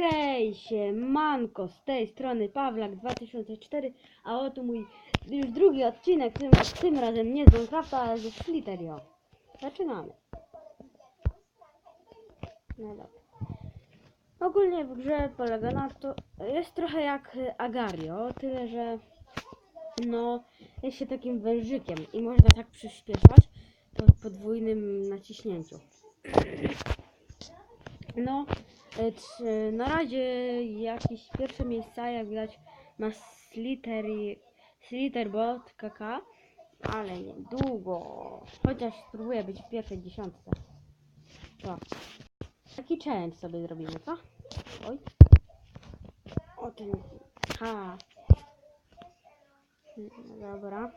Hej, manko z tej strony Pawlak 2004, a oto mój już drugi odcinek, tym, tym razem nie z Minecrafta, ale ze Sliterio. Zaczynamy. No dobra. Ogólnie w grze polega na to, jest trochę jak Agario, tyle że no jest się takim wężykiem i można tak przyspieszać po podwójnym naciśnięciu. No, na razie jakieś pierwsze miejsca, jak widać, ma Slittery, Slitterbot KK, ale niedługo. Chociaż spróbuję być w pierwszej dziesiątce. Taki challenge sobie zrobimy, co? Oj. O ten. Ha. Dobra.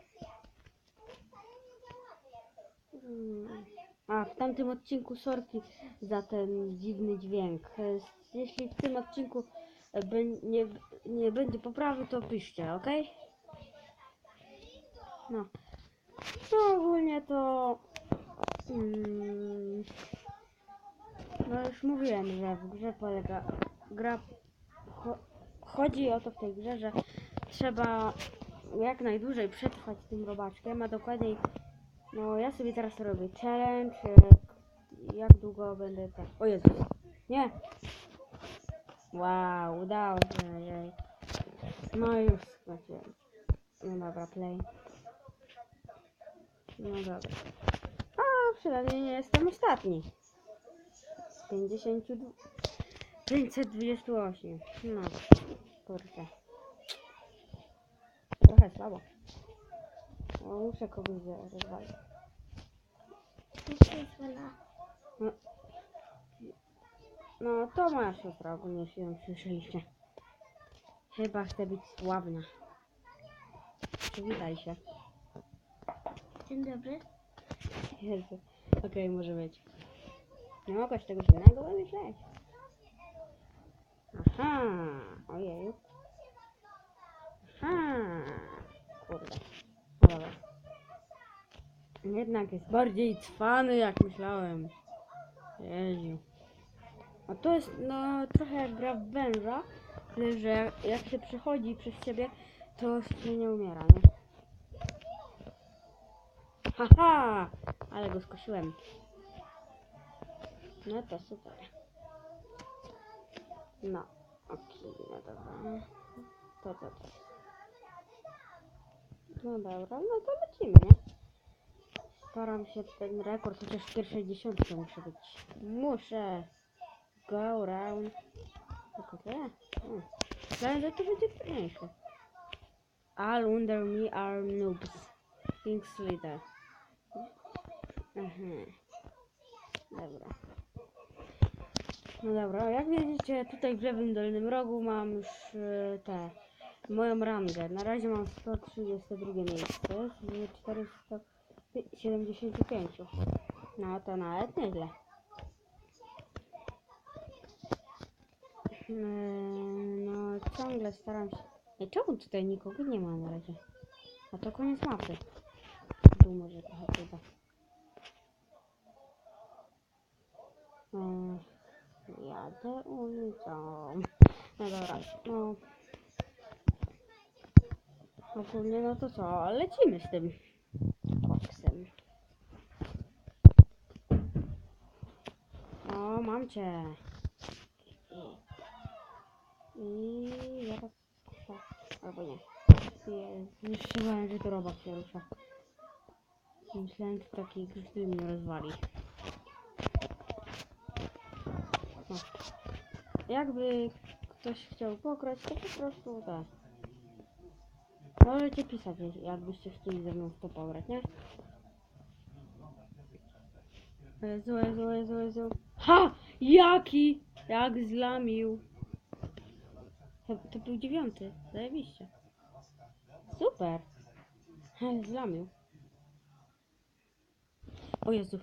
Mm. A, w tamtym odcinku sorki za ten dziwny dźwięk. E, Jeśli w tym odcinku e, nie, nie będzie poprawy, to piszcie, ok? No. No ogólnie to... Mm, no już mówiłem, że w grze polega... Gra... Cho, chodzi o to w tej grze, że trzeba jak najdłużej przetrwać tym robaczkiem, a dokładniej no ja sobie teraz robię challenge. Jak długo będę tak. O Jezus. Nie. Wow, udało się. Jej. No już skończyłem. No dobra, play. No dobra. A przynajmniej nie jestem ostatni. Z 52. 528. No. Kurczę. Trochę słabo. O, muszę kogoś rozwalić. No, no to moja siostra ogólnie, jeśli ją słyszeliście. Chyba chce być sławna. Przywitaj się. Dzień dobry. Jezu. Okej, może być. Nie mogłaś czegoś innego wymyśleć. Aha, ojeju. Aha, kurde. No dobra. Jednak jest bardziej cwany jak myślałem. Jezu. A to jest no trochę jak gra w węża, tyle że jak się przechodzi przez siebie, to się nie umiera, nie? Haha! Ale go skosiłem. No to super. No, okej, no dobra. To, to, to. No dobra, no to lecimy, nie? postaram się ten rekord, chociaż w pierwszej dziesiątce muszę być. Muszę! Go round. Tylko tyle? Hmm. Myślałem, że to będzie trudniejsze. All under me are noobs. King's leader. Mhm. Dobra. No dobra, jak widzicie, tutaj w lewym dolnym rogu mam już y, te moją rangę. Na razie mam 132 miejsce, 400 75. No to nawet nieźle. Mm, no ciągle staram się... Ej, czemu tutaj nikogo nie ma na razie? A to koniec mapy. Tu może trochę chyba. No, jadę ulicą. No dobra, no. Ogólnie no to co, lecimy z tym. Mam cię. I zaraz tak, albo nie. Bałem, że to robak się rusza. Myślałem, że taki grzdy mnie rozwali. No. Jakby ktoś chciał pograć, to po prostu tak. Możecie pisać, jakbyście chcieli ze mną w to pograć, nie? Jezu, Jezu, Jezu, Jezu. Ha! Jaki! Jak zlamił. To, był dziewiąty. Zajebiście. Super. Ale zlamił. O Jezu.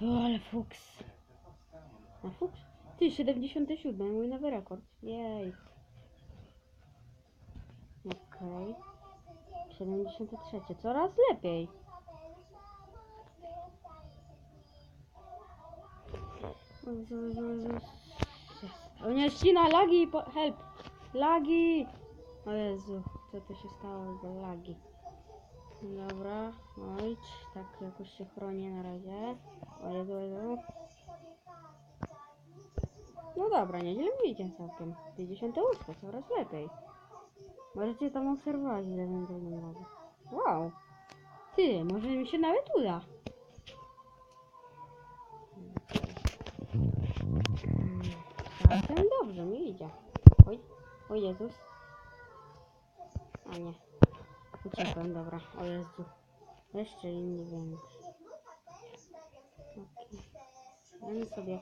O, ale fuks. A fuks? Ty, 77, mój nowy rekord. Jej. Okej. 73, coraz lepiej. O nie, ścina, lagi, help! Lagi! O Jezu, co to się stało za lagi? Dobra, oj, tak jakoś się chronię na razie. O Jezu, o Jezu. No dobra, nieźle mi idzie całkiem. 58, coraz lepiej. Możecie tam obserwować, ile będę numerowy. Wow! Ty, może mi się nawet uda. Całkiem dobrze mi idzie. Oj, o Jezus. A nie. Uciekłem, dobra. O Jezu. Jeszcze inni większy. Okej. Damy sobie,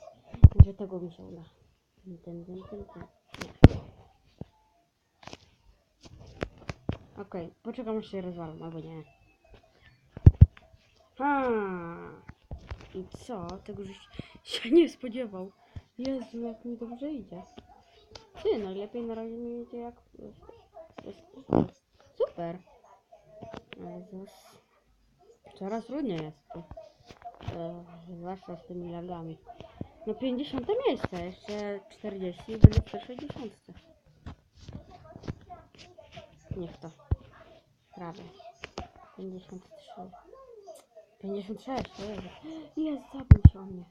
że tego mi się uda. Ten, ten, ten, ten. Nie. Okej, poczekam aż się rozwalą, albo nie. Ha! I co? Tego żeś się nie spodziewał. Jezu, jak mi dobrze idzie. Ty, najlepiej na razie mi idzie jak... Super. Jezus. Coraz trudniej jest tu. E, zwłaszcza z tymi lagami. No 50 miejsce, jeszcze 40 i będę w pierwszej dziesiątce. Niech to. Prawie. 53. 56, o Jezu. Jest, zabił się o mnie.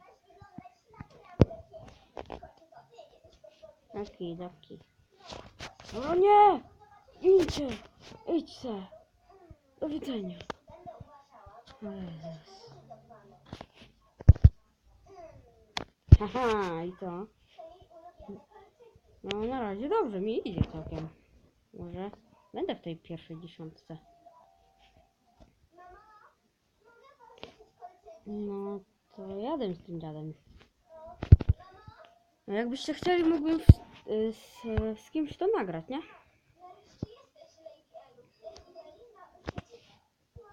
Daki, daki. O nie! Idźcie! Idźcie! Do widzenia. Jezus. Haha, i co? No na razie dobrze mi idzie całkiem. Może będę w tej pierwszej dziesiątce. No to jadę z tym dziadem. No jakbyście chcieli, mógłbym w, y, z, z kimś to nagrać, nie?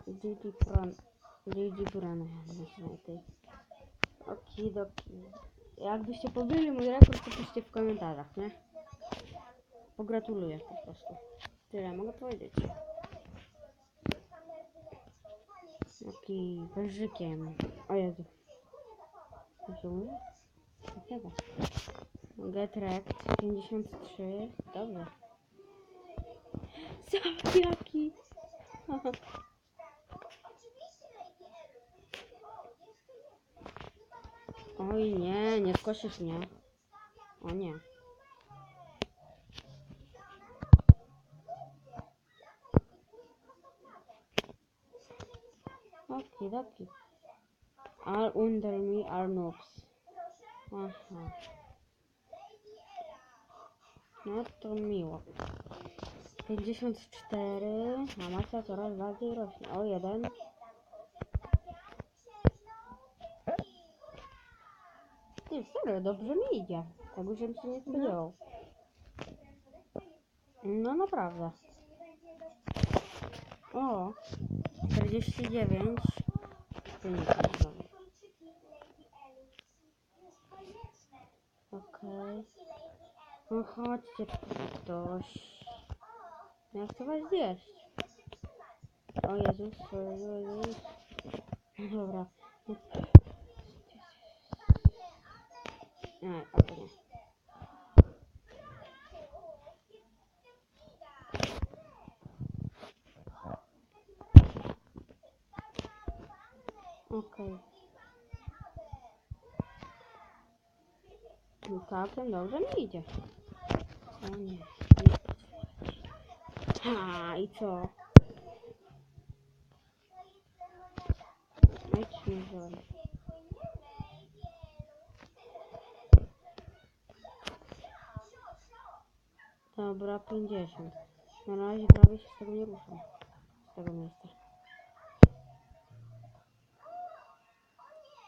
Gigi Pran. Gigi Pran. nazywaj tej. Okidoki. Jakbyście pobili mój rekord, to piszcie w komentarzach, nie? Pogratuluję po prostu. Tyle mogę powiedzieć. Jaki wężykiem. O Jezu. Co? Chyba. Get wrecked 53. Dobrze. Zabiaki! Oj nie, nie skosisz mnie. O nie. Okidoki. All under me are noobs. Aha. No to miło. 54, a masa coraz bardziej rośnie. O, jeden. Ty, serio, dobrze mi idzie. Tego żebym się nie spodziewał. No naprawdę. O, 49. 50 znowu. Okej. No chodźcie tu ktoś. Ja chcę was zjeść. O Jezus, o Jezus. Dobra. Nie, albo nie. Okej. No całkiem dobrze mi idzie. O nie. Ha, i co? Dobra, 50. Na razie prawie się z tego nie ruszam. Z tego miejsca.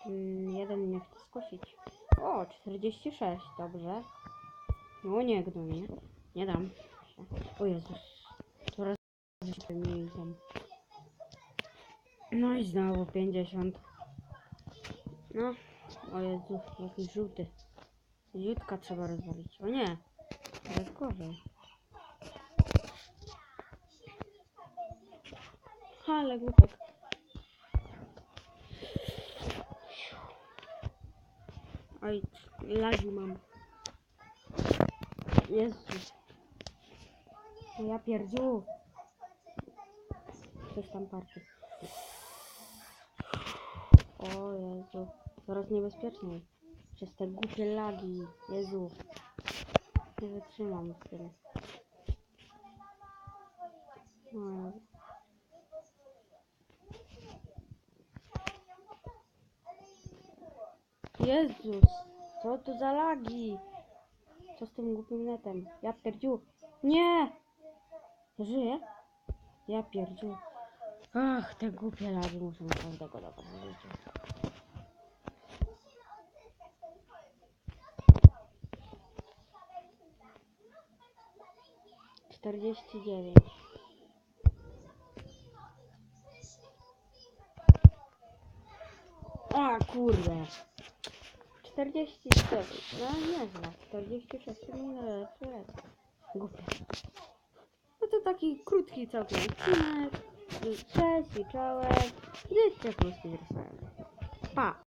Mm, jeden mnie chce skosić. O, 46, dobrze. No nie gnu mnie. Nie dam. O Jezus. Coraz się mniej idą. No i znowu 50. No. O Jezu, jakiś żółty. Ziutka trzeba rozwalić. O nie. Teraz gorzej. Ale głupek. Oj, lagi mam. Jezus. No ja pierdziu. Coś tam party. O Jezu. Coraz niebezpieczniej. Przez te głupie lagi. Jezu. Nie wytrzymam z tym. O Jezu. Jezus, co to za lagi? Co z tym głupim netem? Ja pierdziu. Nie! Żyje? Ja pierdziu. Ach, te głupie lagi muszę naprawdę go dobrać. Czterdzieści dziewięć. A kurde. 44. No nieźle. 46 minut. Głupie. No to taki krótki całkiem odcinek. Cześć i czołem. Życzę polskiej Pa.